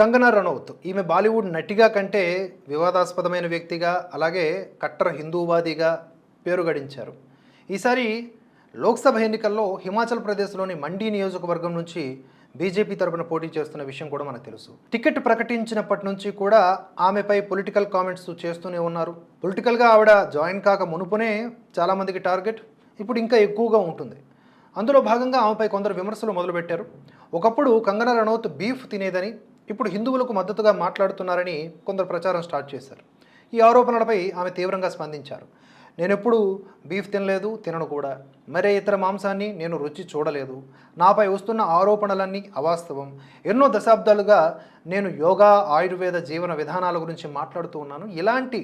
కంగనా రనౌత్. ఈమె బాలీవుడ్ నటిగా కంటే వివాదాస్పదమైన వ్యక్తిగా అలాగే కట్టర్ హిందూవాదిగా పేరు గడించారు. ఈసారి లోక్సభ ఎన్నికల్లో హిమాచల్ ప్రదేశ్లోని మండీ నియోజకవర్గం నుంచి బీజేపీ తరపున పోటీ చేస్తున్న విషయం కూడా మనకు తెలుసు. టికెట్ ప్రకటించినప్పటి నుంచి కూడా ఆమెపై పొలిటికల్ కామెంట్స్ చేస్తూనే ఉన్నారు. పొలిటికల్గా ఆవిడ జాయిన్ కాక మునుపునే చాలామందికి టార్గెట్ ఇప్పుడు ఇంకా ఎక్కువగా ఉంటుంది. అందులో భాగంగా ఆమెపై కొందరు విమర్శలు మొదలుపెట్టారు. ఒకప్పుడు కంగనా రనౌత్ బీఫ్ తినేదని ఇప్పుడు హిందువులకు మద్దతుగా మాట్లాడుతున్నారని కొందరు ప్రచారం స్టార్ట్ చేశారు. ఈ ఆరోపణలపై ఆమె తీవ్రంగా స్పందించారు. నేనెప్పుడు బీఫ్ తినలేదు తినను కూడా. మరే ఇతర మాంసాన్ని నేను రుచి చూడలేదు. నాపై వస్తున్న ఆరోపణలన్నీ అవాస్తవం. ఎన్నో దశాబ్దాలుగా నేను యోగా ఆయుర్వేద జీవన విధానాల గురించి మాట్లాడుతూ ఉన్నాను. ఇలాంటి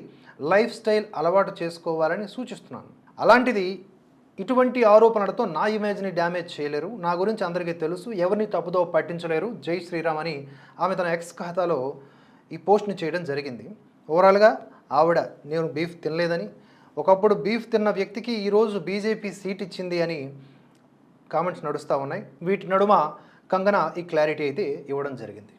లైఫ్ స్టైల్ అలవాటు చేసుకోవాలని సూచిస్తున్నాను. అలాంటిది ఇటువంటి ఆరోపణలతో నా ఇమేజ్ని డ్యామేజ్ చేయలేరు. నా గురించి అందరికీ తెలుసు. ఎవరిని తప్పుదో పట్టించలేరు. జై శ్రీరామ్ అని ఆమె తన ఎక్స్ ఖాతాలో ఈ పోస్ట్ని చేయడం జరిగింది. ఓవరాల్గా ఆవిడ నేను బీఫ్ తినలేదని ఒకప్పుడు బీఫ్ తిన్న వ్యక్తికి ఈరోజు బీజేపీ సీట్ ఇచ్చింది అని కామెంట్స్ నడుస్తూ ఉన్నాయి. వీటి నడుమ కంగన ఈ క్లారిటీ అయితే ఇవ్వడం జరిగింది.